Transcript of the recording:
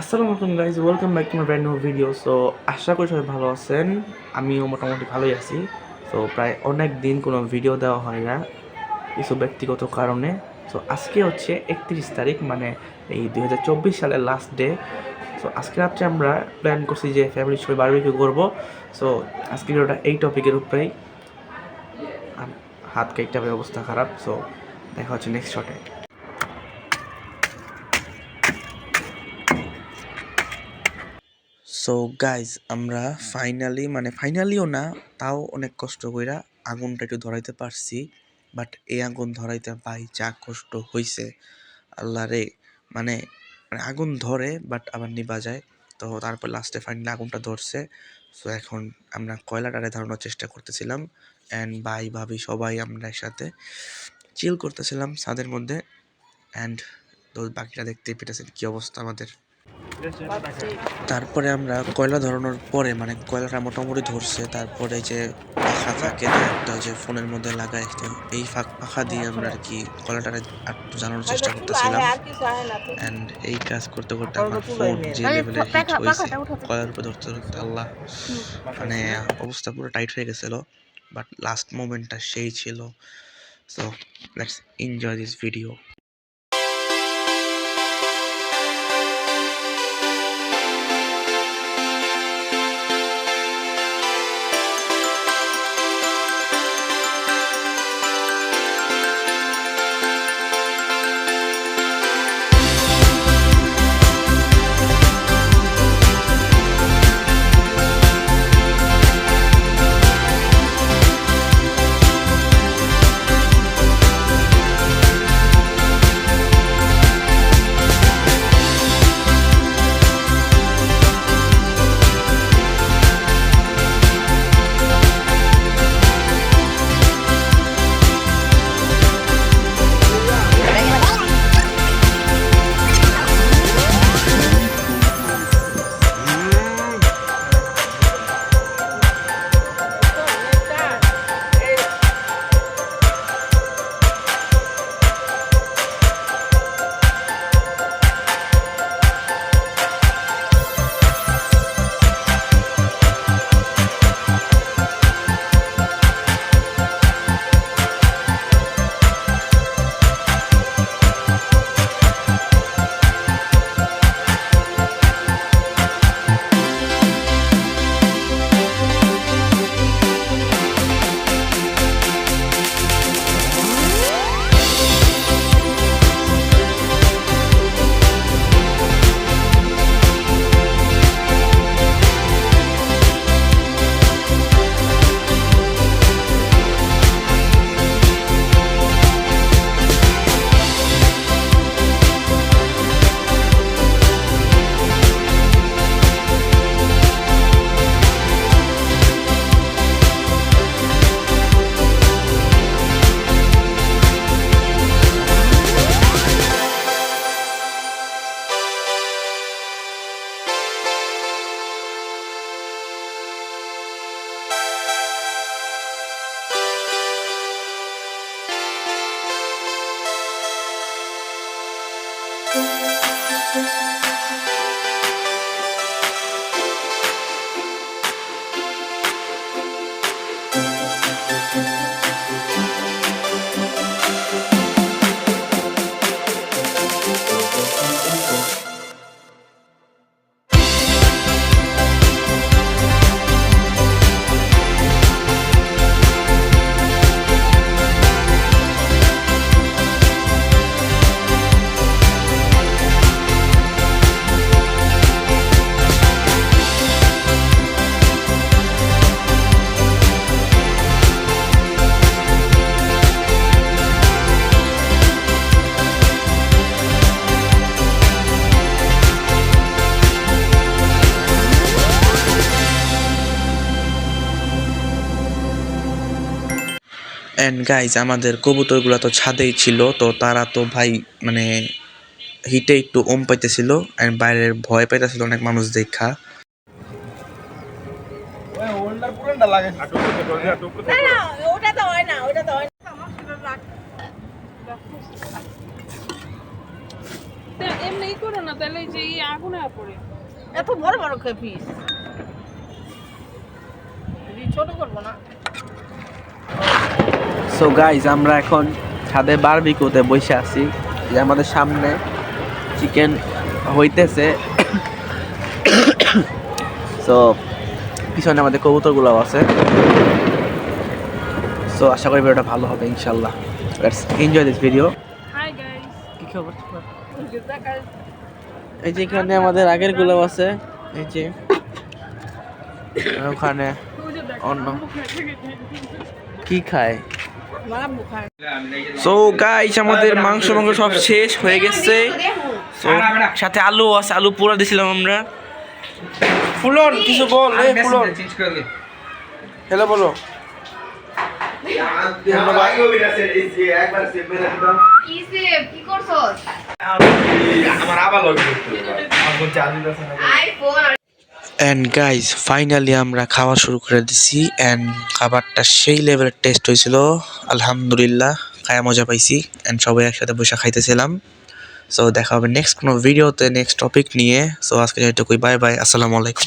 আসসালামু আলাইকুম guys welcome back to my brand new video so আশা করি সবাই ভালো আছেন। আমিও মোটামুটি ভালোই আছি। তো প্রায় অনেক দিন কোনো ভিডিও দেওয়া হয় না, কিছু ব্যক্তিগত কারণে। সো আজকে হচ্ছে একত্রিশ তারিখ মানে এই দুই হাজার চব্বিশ সালের লাস্ট ডে সো আজকে রাত্রে আমরা প্ল্যান করছি যে ফ্যামিলির সবাই বারবিকিউ করব। সো আজকে ভিডিওটা এই টপিকের উপরেই। হাত কেকটা অবস্থা খারাপ সো দেখা হচ্ছে নেক্সট শটে সো গাইজ আমরা ফাইনালি মানে ফাইনালিও না, তাও অনেক কষ্ট কইরা আগুনটা একটু ধরাইতে পারছি। বাট এই আগুন ধরাইতে ভাই যা কষ্ট হইছে, আল্লাহ রে। মানে মানে আগুন ধরে বাট আবার নিবা যায়। তো তারপর লাস্টে ফাইনালি আগুনটা ধরছে। সো এখন আমরা কয়লাটারে ধরানোর চেষ্টা করতেছিলাম। অ্যান্ড ভাই, ভাবি সবাই আমরা একসাথে চিল করতেছিলাম ছাদের মধ্যে। অ্যান্ড তো বাকিটা দেখতে পেতেছেন কী অবস্থা আমাদের। তারপরে আমরা কয়লা ধরানোর পরে মানে কয়লাটা মোটামুটি ধরছে তারপরে যে পাখা থাকে না একটা যে ফোনের মধ্যে লাগায় তো এই ফাঁক পাখা দিয়ে আমরা আর কি কয়লাটা একটু জানানোর চেষ্টা করতেছিলাম। অ্যান্ড এই কাজ করতে করতে আমার ফোন যে লেভেলে হিট হয়েছে কয়লার উপরে ধরতে ধরতে আল্লাহ। মানে অবস্থা পুরো টাইট হয়ে গেছিল বাট লাস্ট মোমেন্টটা সেই ছিল। So let's enjoy this video and guys আমাদের কবুতরগুলো তো ছাদেই ছিল, তো তারা তো ভাই মানে হিটে একটু ওম পাইতেছিল অ্যান্ড বাইরের ভয় পাইতেছিল অনেক মানুষ দেখা। এত বড় বড় খেয়ে পিস ছোট করব না। সো গাইজ আমরা এখন ছাদে বারবিকিউতে বসে আছি। যে আমাদের সামনে চিকেন হইতেছে। সো পিছনে আমাদের কবুতরগুলো আছে। সো আশা করি ভিডিওটা ভালো হবে ইনশাল্লাহ লেটস এনজয় দিস ভিডিও কি খবর? এই যে এখানে আমাদের আগেরগুলো আছে। এই যে ওখানে অন্য কি খায়? সো গাইস আমাদের মাংস মাংস সব শেষ হয়ে গেছে। সাথে আলু আছে আলু পুরা দিছিলাম আমরা। ফুলন কিছু বল এ ফুলন। হ্যালো বলো। করছস আইফোন। অ্যান্ড গাইজ ফাইনালি আমরা খাওয়া শুরু করে দিছি অ্যান্ড খাবারটা সেই লেভেলের টেস্ট হয়েছিল। আলহামদুলিল্লাহ, খায়া মজা পাইছি অ্যান্ড সবাই একসাথে বসে খাইতেছিলাম। সো দেখা হবে নেক্সট কোনো ভিডিওতে নেক্সট টপিক নিয়ে। সো আজকে যেটুকুই বাই বাই আসসালামু আলাইকুম।